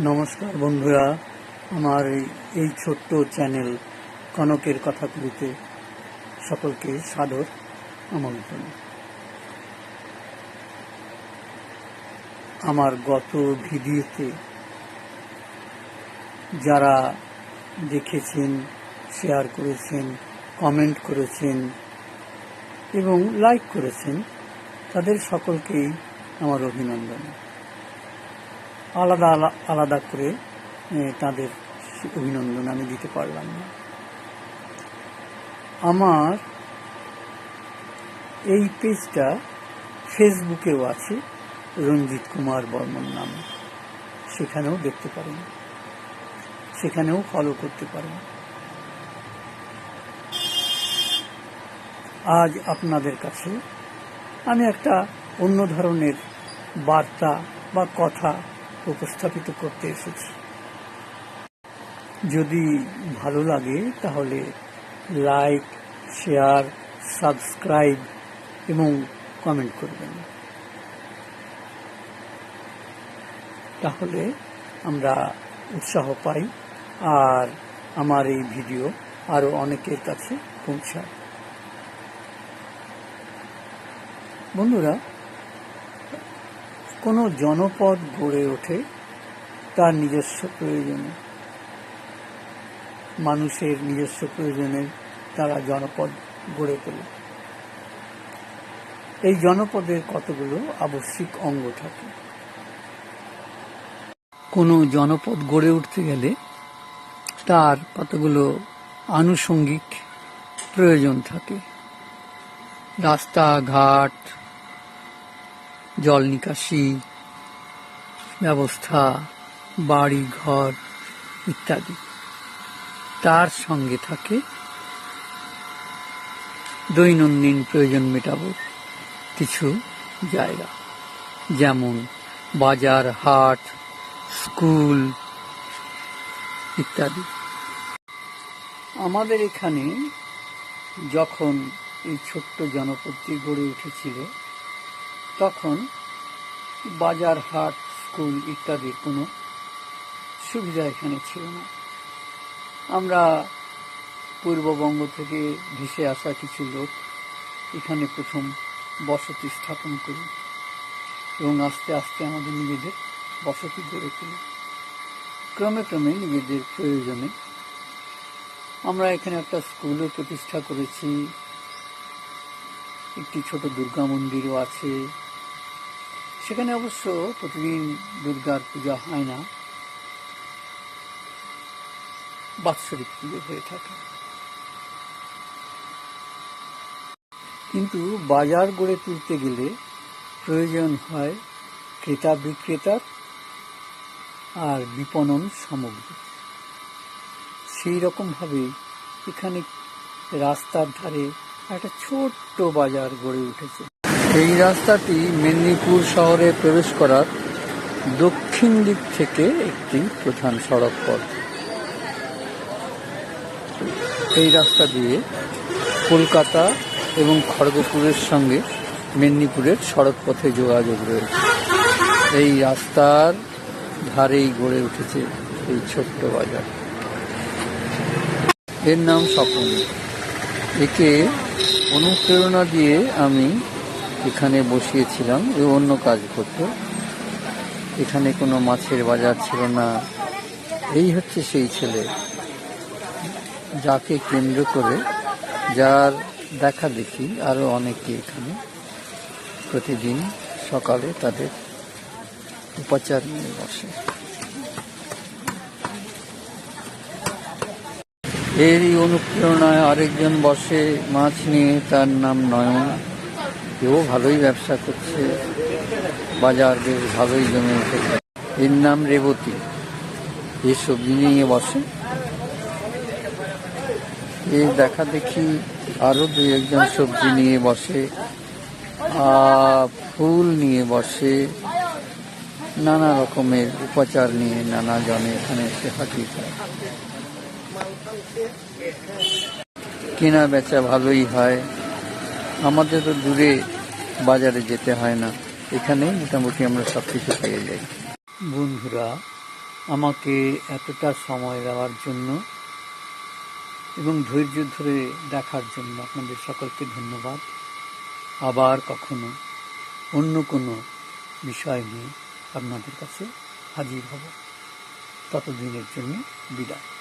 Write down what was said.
নমস্কার বন্ধুরা, আমার এই- ছোট্ট চ্যানেল কনকের কথাগুলিতে সকলকে সাদর আমন্ত্রণ। আমার গত ভিডিওতে যারা দেখেছেন, শেয়ার করেছেন, কমেন্ট করেছেন এবং লাইক করেছেন, তাদের সকলকেই আমার অভিনন্দন। আলাদা, আলা- আলাদা করে তাদের অভিনন্দন আমি দিতে পারলাম না। আমার এই পেজটা ফেসবুকেও আছে, রঞ্জিত কুমার বর্মন নামে। সেখানেও দেখতে পারেন। সেখানেও ফলো করতে পারেন। আজ আপনাদের কাছে আমি একটা অন্য ধরনের বার্তা বা কথা উপস্থাপিত করতে এসেছি। যদি ভালো লাগে, তাহলে লাইক, শেয়ার, সাবস্ক্রাইব এবং কমেন্ট করবেন। তাহলে আমরা উৎসাহ পাই আর আমার এই ভিডিও আরও অনেকের কাছে পৌঁছায়। বন্ধুরা কোনো জনপদ গড়ে ওঠে তার নিজস্ব প্রয়োজনে। মানুষের নিজস্ব প্রয়োজনে তারা জনপদ গড়ে তোলে। এই জনপদের কতগুলো আবশ্যিক অঙ্গ থাকে? কোনো জনপদ গড়ে উঠতে গেলে তার কতগুলো আনুষঙ্গিক প্রয়োজন থাকে? রাস্তাঘাট জল নিকাশি, ব্যবস্থা, বাড়ি ঘর ইত্যাদি। তার সঙ্গে থাকে দৈনন্দিন প্রয়োজন মেটাবো কিছু জায়গা। যেমন বাজার, হাট, স্কুল ইত্যাদি। আমাদের এখানে যখন এই ছোট্ট জনপদটি গড়ে উঠেছিল তখন বাজার, হাট, স্কুল ইত্যাদির কোনো সুবিধা এখানে ছিল না। আমরা পূর্ববঙ্গ থেকে ভেসে আসা কিছু লোক এখানে প্রথম বসতি স্থাপন করি এবং আস্তে আস্তে আমাদের নিজেদের বসতি গড়ে তুলি। ক্রমে ক্রমে নিজেদের প্রয়োজনে আমরা এখানে একটা স্কুলও প্রতিষ্ঠা করেছি। একটি ছোট দুর্গা মন্দিরও আছে। সেখানে অবশ্য প্রতিদিন দুর্গার পূজা হয় না। বাৎসরিক পুজো হয়ে থাকে। কিন্তু বাজার গড়ে তুলতে গেলে প্রয়োজন হয় ক্রেতা বিক্রেতার আর বিপণন সামগ্রী সেই রকমভাবে এখানে রাস্তার ধারে একটা ছোট্ট বাজার গড়ে উঠেছে। এই রাস্তাটি মেদিনীপুর শহরে প্রবেশ করার দক্ষিণ দিক থেকে একটি প্রধান সড়ক পথ। এই রাস্তা দিয়ে কলকাতা এবং খড়গপুরের সঙ্গে মেদিনীপুরের সড়ক পথে যোগাযোগ রয়েছে। এই রাস্তার ধারেই গড়ে উঠেছে এই ছোট্ট বাজার। এর নাম স্বপন। একে অনুপ্রেরণা দিয়ে আমি এখানে বসিয়েছিলাম এ অন্য কাজ করতো। এখানে কোনো মাছের বাজার ছিল না। এই হচ্ছে সেই ছেলে যাকে কেন্দ্র করে যার দেখা দেখি আরও অনেকে এখানে। প্রতিদিন সকালে তাদের উপাচার নিয়ে বসে। এরই অনুপ্রেরণায় আরেকজন বসে মাছ নিয়ে, তার নাম নয়ন। এও ভালোই ব্যবসা করছে, বাজার বেশ ভালোই জমে উঠেছে। এর নাম রেবতী। এ সবজি নিয়ে বসে। এ দেখা দেখি আরও দুই একজন সবজি নিয়ে বসে ফুল নিয়ে বসে, নানা রকমের উপচার নিয়ে নানা জনে এখানে এসে হাজির কেনা বেচা ভালোই হয়। আমাদের তো দূরে বাজারে যেতে হয় না। এখানে মোটামুটি আমরা সব কিছু পেয়ে যাই। বন্ধুরা, আমাকে এতটা সময় দেওয়ার জন্য এবং ধৈর্য ধরে দেখার জন্য আপনাদের সকলকে ধন্যবাদ। আবার কখনো অন্য কোনো বিষয় নিয়ে আপনাদের কাছে হাজির হব। ততদিনের জন্য বিদায়।